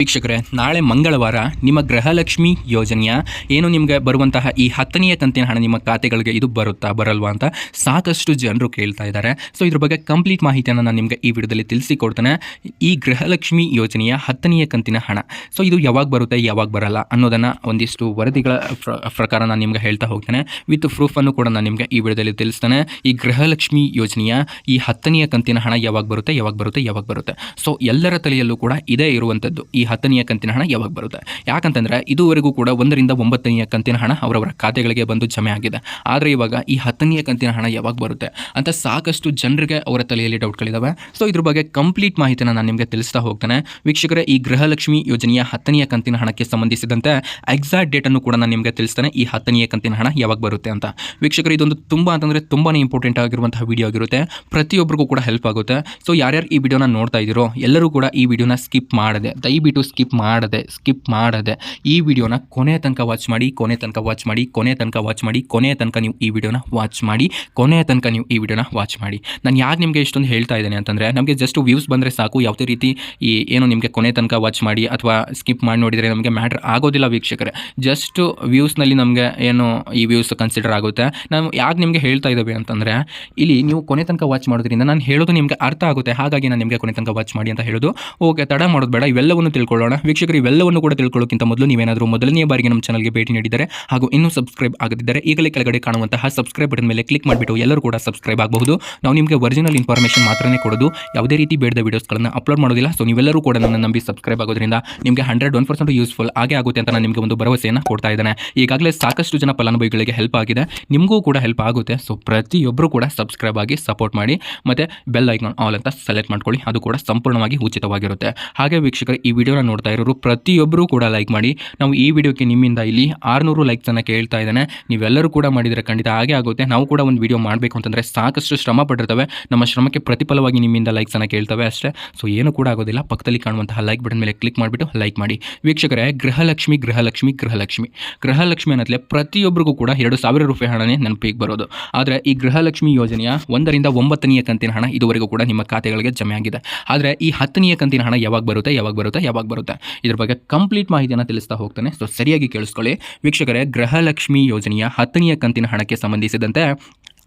ವೀಕ್ಷಕರೇ, ನಾಳೆ ಮಂಗಳವಾರ ನಿಮ್ಮ ಗೃಹಲಕ್ಷ್ಮಿ ಯೋಜನೆಯ ಏನು ನಿಮಗೆ ಬರುವಂತಹ ಈ ಹತ್ತನೆಯ ಕಂತಿನ ಹಣ ನಿಮ್ಮ ಖಾತೆಗಳಿಗೆ ಇದು ಬರುತ್ತಾ, ಬರಲ್ವಾ ಅಂತ ಸಾಕಷ್ಟು ಜನರು ಕೇಳ್ತಾ ಇದ್ದಾರೆ. ಸೊ ಇದ್ರ ಬಗ್ಗೆ ಕಂಪ್ಲೀಟ್ ಮಾಹಿತಿಯನ್ನು ನಾನು ನಿಮಗೆ ಈ ವಿಡಿಯೋದಲ್ಲಿ ತಿಳಿಸಿಕೊಡ್ತೇನೆ. ಈ ಗೃಹಲಕ್ಷ್ಮಿ ಯೋಜನೆಯ ಹತ್ತನೆಯ ಕಂತಿನ ಹಣ ಸೊ ಇದು ಯಾವಾಗ ಬರುತ್ತೆ, ಯಾವಾಗ ಬರಲ್ಲ ಅನ್ನೋದನ್ನು ಒಂದಿಷ್ಟು ವರದಿಗಳ ಪ್ರ- ಪ್ರಕಾರ ನಾನು ನಿಮಗೆ ಹೇಳ್ತಾ ಹೋಗ್ತೇನೆ. ವಿತ್ ಪ್ರೂಫನ್ನು ಕೂಡ ನಾನು ನಿಮಗೆ ಈ ವಿಡಿಯೋದಲ್ಲಿ ತಿಳಿಸ್ತೇನೆ. ಈ ಗೃಹಲಕ್ಷ್ಮಿ ಯೋಜನೆಯ ಈ ಹತ್ತನೆಯ ಕಂತಿನ ಹಣ ಯಾವಾಗ ಬರುತ್ತೆ ಯಾವಾಗ ಬರುತ್ತೆ ಯಾವಾಗ ಬರುತ್ತೆ. ಸೊ ಎಲ್ಲರ ತಲೆಯಲ್ಲೂ ಕೂಡ ಇದೇ ಇರುವಂಥದ್ದು ಈ ಹತ್ತನೆಯ ಕಂತಿನ ಹಣ ಯಾವಾಗ ಬರುತ್ತೆ? ಯಾಕಂತಂದರೆ ಇದುವರೆಗೂ ಕೂಡ ಒಂದರಿಂದ ಒಂಬತ್ತನೆಯ ಕಂತಿನ ಹಣ ಅವರವರ ಖಾತೆಗಳಿಗೆ ಬಂದು ಜಮೆ ಆಗಿದೆ. ಆದರೆ ಇವಾಗ ಈ ಹತ್ತನೆಯ ಕಂತಿನ ಹಣ ಯಾವಾಗ ಬರುತ್ತೆ? ಅಂತ ಸಾಕಷ್ಟು ಜನರಿಗೆ ಅವರ ತಲೆಯಲ್ಲಿ ಡೌಟ್ಗಳಿದ್ದಾವೆ ಸೊ ಇದ್ರ ಬಗ್ಗೆ ಕಂಪ್ಲೀಟ್ ಮಾಹಿತಿನ ನಾನು ನಿಮಗೆ ತಿಳಿಸ್ತಾ ಹೋಗ್ತೇನೆ. ವೀಕ್ಷಕರೇ, ಈ ಗೃಹಲಕ್ಷ್ಮಿ ಯೋಜನೆಯ ಹತ್ತನೆಯ ಕಂತಿನ ಹಣಕ್ಕೆ ಸಂಬಂಧಿಸಿದಂತೆ ಎಕ್ಸಾಕ್ಟ್ ಡೇಟನ್ನು ಕೂಡ ನಾನು ನಿಮಗೆ ತಿಳಿಸ್ತೇನೆ. ಈ ಹತ್ತನೆಯ ಕಂತಿನ ಹಣ ಯಾವಾಗ ಬರುತ್ತೆ ಅಂತ. ವೀಕ್ಷಕರು, ಇದೊಂದು ತುಂಬ ಅಂತಂದರೆ ತುಂಬಾ ಇಂಪಾರ್ಟೆಂಟ್ ಆಗಿರುವಂತಹ ವಿಡಿಯೋ ಆಗಿರುತ್ತೆ. ಪ್ರತಿಯೊಬ್ಬರಿಗೂ ಕೂಡ ಹೆಲ್ಪ್ ಆಗುತ್ತೆ. ಸೊ ಯಾರ್ಯಾರು ಈ ವಿಡಿಯೋನ ನೋಡ್ತಾ ಇದ್ದೀರೋ, ಎಲ್ಲರೂ ಕೂಡ ಈ ವಿಡಿಯೋನ ಸ್ಕಿಪ್ ಮಾಡದೆ, ದಯವಿಟ್ಟು ಸ್ಕಿಪ್ ಮಾಡದೆ ಸ್ಕಿಪ್ ಮಾಡದೆ ಈ ವಿಡಿಯೋನ ಕೊನೆ ತನಕ ವಾಚ್ ಮಾಡಿ, ಕೊನೆ ತನಕ ವಾಚ್ ಮಾಡಿ, ಕೊನೆ ತನಕ ವಾಚ್ ಮಾಡಿ, ಕೊನೆ ತನಕ ನೀವು ಈ ವಿಡಿಯೋನ ವಾಚ್ ಮಾಡಿ, ಕೊನೆ ತನಕ ನೀವು ಈ ವಿಡಿಯೋನ ವಾಚ್ ಮಾಡಿ. ನಾನು ಯಾಕೆ ನಿಮಗೆ ಇಷ್ಟೊಂದು ಹೇಳ್ತಾ ಇದ್ದೇನೆ ಅಂತಂದರೆ, ನಮಗೆ ಜಸ್ಟ್ ವ್ಯೂಸ್ ಬಂದರೆ ಸಾಕು. ಯಾವುದೇ ರೀತಿ ಈ ಏನು ನಿಮಗೆ ಕೊನೆ ತನಕ ವಾಚ್ ಮಾಡಿ ಅಥವಾ ಸ್ಕಿಪ್ ಮಾಡಿ ನೋಡಿದರೆ ನಮಗೆ ಮ್ಯಾಟ್ರ್ ಆಗೋದಿಲ್ಲ ವೀಕ್ಷಕರೇ. ಜಸ್ಟ್ ವ್ಯೂಸ್ನಲ್ಲಿ ನಮಗೆ ಏನು ಈ ವ್ಯೂಸ್ ಕನ್ಸಿಡರ್ ಆಗುತ್ತೆ. ನಾವು ಯಾಕೆ ನಿಮಗೆ ಹೇಳ್ತಾ ಇದ್ದೇವೆ ಅಂತಂದರೆ, ಇಲ್ಲಿ ನೀವು ಕೊನೆ ತನಕ ವಾಚ್ ಮಾಡೋದ್ರಿಂದ ನಾನು ಹೇಳೋದು ನಿಮಗೆ ಅರ್ಥ ಆಗುತ್ತೆ. ಹಾಗಾಗಿ ನಾನು ನಿಮಗೆ ಕೊನೆ ತನಕ ವಾಚ್ ಮಾಡಿ ಅಂತ ಹೇಳೋದು. ಓಕೆ, ತಡ ಮಾಡೋದು ಬೇಡ. ಇವೆಲ್ಲವನ್ನು ತಿಳ್ಕೊಳ್ಳೋಣ ವೀಕ್ಷಕರು, ಇವೆಲ್ಲವನ್ನು ಕೂಡ ತಿಳ್ಕೊಳ್ಳೋಕ್ಕಿಂತ ಮೊದಲು ನೀವೇನಾದರೂ ಮೊದಲನೇ ಬಾರಿಗೆ ನಮ್ಮ ಚಾನಲ್ಗೆ ಭೇಟಿ ನೀಡಿದರೆ ಹಾಗೂ ಇನ್ನೂ ಸಬ್ಸ್ಕ್ರೈಬ್ ಆಗದಿದ್ದರೆ ಈಗಲೇ ಕೆಳಗಡೆ ಕಾಣುವಂತಹ ಸಬ್ಸ್ಕ್ರೈಬ್ ಬಟನ್ ಮೇಲೆ ಕ್ಲಿಕ್ ಮಾಡಿಬಿಟ್ಟು ಎಲ್ಲರೂ ಕೂಡ ಸಬ್ಸ್ಕ್ರೈಬ್ ಆಗಬಹುದು. ನಾವು ನಿಮಗೆ ಒರಿಜಿನಲ್ ಇನ್ಫಾರ್ಮೇಷನ್ ಮಾತ್ರನೇ ಕೊಡೋದು. ಯಾವುದೇ ರೀತಿ ಬೇಡದ ವೀಡಿಯೋಸ್ಗಳನ್ನು ಅಪ್ಲೋಡ್ ಮಾಡೋದಿಲ್ಲ. ಸೊ ನೀವೆಲ್ಲರೂ ಕೂಡ ನನ್ನ ನಂಬಿ ಸಬ್ಸ್ಕ್ರೈಬ್ ಆಗೋದ್ರಿಂದ ನಿಮಗೆ ಹಂಡ್ರೆಡ್ ಒನ್ ಪರ್ಸೆಂಟ್ ಯೂಸ್ಫುಲ್ ಆಗೇ ಆಗುತ್ತೆ ಅಂತ ನಾನು ನಿಮಗೆ ಒಂದು ಭರವಸೆಯನ್ನು ಕೊಡ್ತಾ ಇದ್ದೇನೆ. ಈಗಾಗಲೇ ಸಾಕಷ್ಟು ಜನ ಫಲಾನುಭವಿಗಳಿಗೆ ಹೆಲ್ಪ್ ಆಗಿದೆ. ನಿಮಗೂ ಕೂಡ ಹೆಲ್ಪ್ ಆಗುತ್ತೆ. ಸೊ ಪ್ರತಿಯೊಬ್ಬರು ಕೂಡ ಸಬ್ಸ್ಕ್ರೈಬ್ ಆಗಿ ಸಪೋರ್ಟ್ ಮಾಡಿ, ಮತ್ತು ಬೆಲ್ ಐಕಾನ್ ಆಲ್ ಅಂತ ಸೆಲೆಕ್ಟ್ ಮಾಡ್ಕೊಳ್ಳಿ. ಅದು ಕೂಡ ಸಂಪೂರ್ಣವಾಗಿ ಉಚಿತವಾಗಿರುತ್ತೆ. ಹಾಗೆ ವೀಕ್ಷಕರು, ಈ ವಿಡಿಯೋನ ನೋಡ್ತಾ ಇರೋರು ಪ್ರತಿಯೊಬ್ಬರೂ ಕೂಡ ಲೈಕ್ ಮಾಡಿ. ನಾವು ಈ ವಿಡಿಯೋಕ್ಕೆ ನಿಮ್ಮಿಂದ ಇಲ್ಲಿ ಆರುನೂರು ಲೈಕ್ಸನ್ನು ಕೇಳ್ತಾ ಇದ್ದಾನೆ. ನೀವೆಲ್ಲರೂ ಕೂಡ ಮಾಡಿದರೆ ಖಂಡಿತ ಹಾಗೆ ಆಗುತ್ತೆ. ನಾವು ಕೂಡ ಒಂದು ವಿಡಿಯೋ ಮಾಡಬೇಕು ಅಂತಂದರೆ ಸಾಕಷ್ಟು ಶ್ರಮ ಪಟ್ಟಿರ್ತವೆ. ನಮ್ಮ ಶ್ರಮಕ್ಕೆ ಪ್ರತಿಫಲವಾಗಿ ನಿಮ್ಮಿಂದ ಲೈಕ್ಸನ್ನು ಕೇಳ್ತವೆ ಅಷ್ಟೇ. ಸೊ ಏನು ಕೂಡ ಆಗೋದಿಲ್ಲ. ಪಕ್ಕದಲ್ಲಿ ಕಾಣುವಂತಹ ಲೈಕ್ ಬಟನ್ ಮೇಲೆ ಕ್ಲಿಕ್ ಮಾಡಿಬಿಟ್ಟು ಲೈಕ್ ಮಾಡಿ. ವೀಕ್ಷಕರೇ, ಗೃಹಲಕ್ಷ್ಮಿ ಗೃಹಲಕ್ಷ್ಮಿ ಗೃಹಲಕ್ಷ್ಮಿ. ಗೃಹಲಕ್ಷ್ಮಿ ಅನ್ನತ್ಲೆ ಪ್ರತಿಯೊಬ್ಬರಿಗೂ ಕೂಡ ಎರಡು ಸಾವಿರ ರೂಪಾಯಿ ಹಣನೇ ನೆನಪಿಗೆ ಬರೋದು. ಆದರೆ ಈ ಗೃಹಲಕ್ಷ್ಮಿ ಯೋಜನೆಯ ಒಂದರಿಂದ ಒಂಬತ್ತನೆಯ ಕಂತಿನ ಹಣ ಇದುವರೆಗೂ ಕೂಡ ನಿಮ್ಮ ಖಾತೆಗಳಿಗೆ ಜಮೆ ಆಗಿದೆ ಆದರೆ ಈ ಹತ್ತನೆಯ ಕಂತಿನ ಹಣ ಯಾವಾಗ ಬರುತ್ತೆ? ಯಾವಾಗ ಬರುತ್ತೆ? ಯಾವಾಗ ಬರುತ್ತೆ. ಇದ್ರ ಬಗ್ಗೆ ಕಂಪ್ಲೀಟ್ ಮಾಹಿತಿಯನ್ನು ತಿಳಿಸ್ತಾ ಹೋಗ್ತಾನೆ. ಸೊ ಸರಿಯಾಗಿ ಕೇಳಿಸ್ಕೊಳ್ಳಿ. ವೀಕ್ಷಕರೇ, ಗೃಹಲಕ್ಷ್ಮಿ ಯೋಜನೆಯ ಹತ್ತನೆಯ ಕಂತಿನ ಹಣಕ್ಕೆ ಸಂಬಂಧಿಸಿದಂತೆ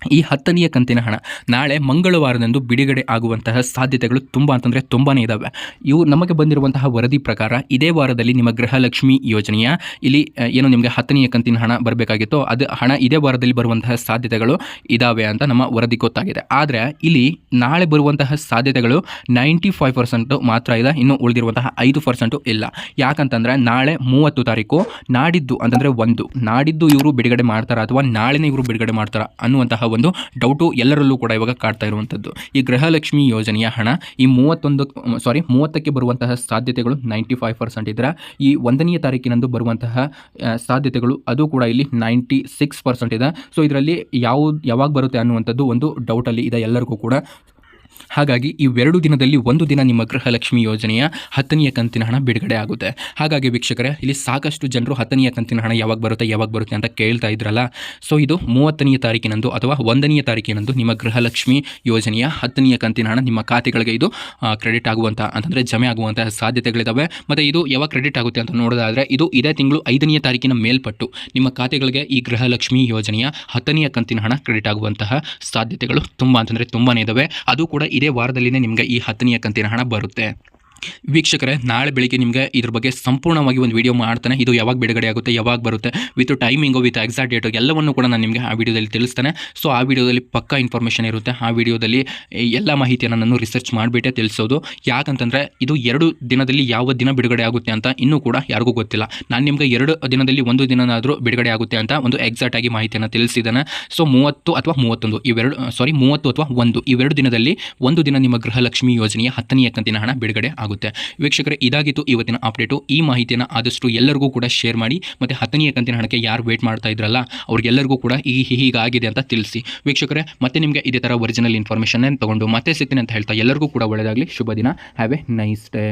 ಈ ಹತ್ತನೆಯ ಕಂತಿನ ಹಣ ನಾಳೆ ಮಂಗಳವಾರದಂದು ಬಿಡುಗಡೆ ಆಗುವಂತಹ ಸಾಧ್ಯತೆಗಳು ತುಂಬ ಅಂತಂದರೆ ತುಂಬಾ ಇದ್ದಾವೆ ಇವು ನಮಗೆ ಬಂದಿರುವಂತಹ ವರದಿ ಪ್ರಕಾರ ಇದೇ ವಾರದಲ್ಲಿ ನಿಮ್ಮ ಗೃಹಲಕ್ಷ್ಮಿ ಯೋಜನೆಯ ಇಲ್ಲಿ ಏನು ನಿಮಗೆ ಹತ್ತನೆಯ ಕಂತಿನ ಹಣ ಬರಬೇಕಾಗಿತ್ತು ಅದು ಹಣ ಇದೇ ವಾರದಲ್ಲಿ ಬರುವಂತಹ ಸಾಧ್ಯತೆಗಳು ಇದ್ದಾವೆ ಅಂತ ನಮ್ಮ ವರದಿ ಗೊತ್ತಾಗಿದೆ. ಆದರೆ ಇಲ್ಲಿ ನಾಳೆ ಬರುವಂತಹ ಸಾಧ್ಯತೆಗಳು ನೈಂಟಿ ಫೈವ್ ಪರ್ಸೆಂಟು ಮಾತ್ರ ಇದೆ ಇನ್ನು ಉಳಿದಿರುವಂತಹ ಐದು ಪರ್ಸೆಂಟು ಇಲ್ಲ. ಯಾಕಂತಂದರೆ ನಾಳೆ ಮೂವತ್ತು ತಾರೀಕು, ನಾಡಿದ್ದು ಅಂತಂದರೆ ಒಂದು, ನಾಡಿದ್ದು ಇವರು ಬಿಡುಗಡೆ ಮಾಡ್ತಾರ ಅಥವಾ ನಾಳೆನೇ ಇವರು ಬಿಡುಗಡೆ ಮಾಡ್ತಾರ ಅನ್ನುವಂತಹ ಒಂದು ಡೌಟು ಎಲ್ಲರಲ್ಲೂ ಕೂಡ ಇವಾಗ ಕಾಡ್ತಾ ಇರುವಂಥದ್ದು ಈ ಗೃಹಲಕ್ಷ್ಮಿ ಯೋಜನೆಯ ಹಣ ಈ ಮೂವತ್ತೊಂದು ಸಾರಿ ಮೂವತ್ತಕ್ಕೆ ಬರುವಂತಹ ಸಾಧ್ಯತೆಗಳು ನೈಂಟಿ ಫೈವ್ ಪರ್ಸೆಂಟ್ ಇದರ. ಈ ಒಂದನೆಯ ತಾರೀಕಿನಂದು ಬರುವಂತಹ ಸಾಧ್ಯತೆಗಳು ಅದು ಕೂಡ ಇಲ್ಲಿ ನೈಂಟಿ ಸಿಕ್ಸ್ ಪರ್ಸೆಂಟ್ ಇದೆ. ಸೊ ಇದರಲ್ಲಿ ಯಾವ, ಯಾವಾಗ ಬರುತ್ತೆ ಅನ್ನುವಂಥದ್ದು ಒಂದು ಡೌಟಲ್ಲಿ ಇದೆ ಎಲ್ಲರಿಗೂ ಕೂಡ. ಹಾಗಾಗಿ ಇವೆರಡು ದಿನದಲ್ಲಿ ಒಂದು ದಿನ ನಿಮ್ಮ ಗೃಹಲಕ್ಷ್ಮಿ ಯೋಜನೆಯ ಹತ್ತನೆಯ ಕಂತಿನ ಹಣ ಬಿಡುಗಡೆ ಆಗುತ್ತೆ. ಹಾಗಾಗಿ ವೀಕ್ಷಕರೇ, ಇಲ್ಲಿ ಸಾಕಷ್ಟು ಜನರು ಹತ್ತನೆಯ ಕಂತಿನ ಹಣ ಯಾವಾಗ ಬರುತ್ತೆ ಯಾವಾಗ ಬರುತ್ತೆ ಅಂತ ಕೇಳ್ತಾ ಇದ್ರಲ್ಲ. ಸೊ ಇದು ಮೂವತ್ತನೆಯ ತಾರೀಕಿನಂದು ಅಥವಾ ಒಂದನೆಯ ತಾರೀಕಿನಂದು ನಿಮ್ಮ ಗೃಹಲಕ್ಷ್ಮಿ ಯೋಜನೆಯ ಹತ್ತನೆಯ ಕಂತಿನ ಹಣ ನಿಮ್ಮ ಖಾತೆಗಳಿಗೆ ಇದು ಕ್ರೆಡಿಟ್ ಆಗುವಂಥ ಅಂತಂದರೆ ಜಮೆ ಆಗುವಂತಹ ಸಾಧ್ಯತೆಗಳಿದ್ದಾವೆ ಮತ್ತು ಇದು ಯಾವಾಗ ಕ್ರೆಡಿಟ್ ಆಗುತ್ತೆ ಅಂತ ನೋಡೋದಾದರೆ, ಇದು ಇದೇ ತಿಂಗಳು ಐದನೆಯ ತಾರೀಕಿನ ಮೇಲ್ಪಟ್ಟು ನಿಮ್ಮ ಖಾತೆಗಳಿಗೆ ಈ ಗೃಹಲಕ್ಷ್ಮಿ ಯೋಜನೆಯ ಹತ್ತನೆಯ ಕಂತಿನ ಹಣ ಕ್ರೆಡಿಟ್ ಆಗುವಂತಹ ಸಾಧ್ಯತೆಗಳು ತುಂಬ, ಅಂತಂದರೆ ತುಂಬಾ ಇದ್ದಾವೆ ಅದು ಕೂಡ ಇದೇ ವಾರದಲ್ಲಿನೇ ನಿಮಗೆ ಈ ಹತ್ತನೆಯ ಕಂತಿನ ಹಣ ಬರುತ್ತೆ. ವೀಕ್ಷಕರೇ, ನಾಳೆ ಬೆಳಿಗ್ಗೆ ನಿಮಗೆ ಇದ್ರ ಬಗ್ಗೆ ಸಂಪೂರ್ಣವಾಗಿ ಒಂದು ವಿಡಿಯೋ ಮಾಡ್ತಾನೆ. ಇದು ಯಾವಾಗ ಬಿಡುಗಡೆ ಆಗುತ್ತೆ, ಯಾವಾಗ ಬರುತ್ತೆ with timing with exact date ಎಲ್ಲವನ್ನು ಕೂಡ ನಾನು ನಿಮಗೆ ಆ ವಿಡಿಯೋದಲ್ಲಿ ತಿಳಿಸ್ತಾನೆ. ಸೊ ಆ ವಿಡಿಯೋದಲ್ಲಿ ಪಕ್ಕಾ ಇನ್ಫಾರ್ಮೇಷನ್ ಇರುತ್ತೆ. ಆ ವಿಡಿಯೋದಲ್ಲಿ ಎಲ್ಲ ಮಾಹಿತಿಯನ್ನು ನಾನು ರಿಸರ್ಚ್ ಮಾಡಿಬಿಟ್ಟೆ ತಿಳಿಸೋದು. ಯಾಕಂತಂದರೆ, ಇದು ಎರಡು ದಿನದಲ್ಲಿ ಯಾವ ದಿನ ಬಿಡುಗಡೆ ಆಗುತ್ತೆ ಅಂತ ಇನ್ನೂ ಕೂಡ ಯಾರಿಗೂ ಗೊತ್ತಿಲ್ಲ. ನಾನು ನಿಮಗೆ ಎರಡು ದಿನದಲ್ಲಿ ಒಂದು ದಿನನಾದರೂ ಬಿಡುಗಡೆ ಆಗುತ್ತೆ ಅಂತ ಒಂದು ಎಕ್ಸಾಕ್ಟ್ ಆಗಿ ಮಾಹಿತಿಯನ್ನು ತಿಳಿಸಿದ್ದಾನೆ. ಸೊ ಮೂವತ್ತು ಅಥವಾ ಮೂವತ್ತೊಂದು, ಇವೆರಡು ಸಾರಿ ಮೂವತ್ತು ಅಥವಾ ಒಂದು, ಇವೆರಡು ದಿನದಲ್ಲಿ ಒಂದು ದಿನ ನಿಮ್ಮ ಗೃಹಲಕ್ಷ್ಮಿ ಯೋಜನೆಯ ಹತ್ತನೆಯ ಕಂತಿನ ಹಣ ಬಿಡುಗಡೆ ಆಗುತ್ತೆ. ವೀಕ್ಷಕರೇ, ಇದಾಗಿತ್ತು ಇವತ್ತಿನ ಅಪ್ಡೇಟು ಈ ಮಾಹಿತಿಯನ್ನು ಆದಷ್ಟು ಎಲ್ಲರಿಗೂ ಕೂಡ ಶೇರ್ ಮಾಡಿ, ಮತ್ತು ಹತ್ತನೆಯ ಕಂತಿನ ಹಣಕ್ಕೆ ಯಾರು ವೇಟ್ ಮಾಡ್ತಾ ಇದ್ರಲ್ಲ, ಅವ್ರಿಗೆಲ್ಲರಿಗೂ ಕೂಡ ಈ ಹೀಗಾಗಿದೆ ಅಂತ ತಿಳಿಸಿ. ವೀಕ್ಷಕರೇ, ಮತ್ತೆ ನಿಮಗೆ ಇದೇ ಥರ ಒರಿಜಿನಲ್ ಇನ್ಫಾರ್ಮೇಷನ್ ತಗೊಂಡು ಮತ್ತೆ ಸಿಗ್ತೀನಿ ಅಂತ ಹೇಳ್ತಾ ಎಲ್ಲರಿಗೂ ಕೂಡ ಒಳ್ಳೆಯದಾಗಲಿ ಶುಭ ದಿನ ಹ್ಯಾವ್ ಎ ನೈಸ್ ಡೇ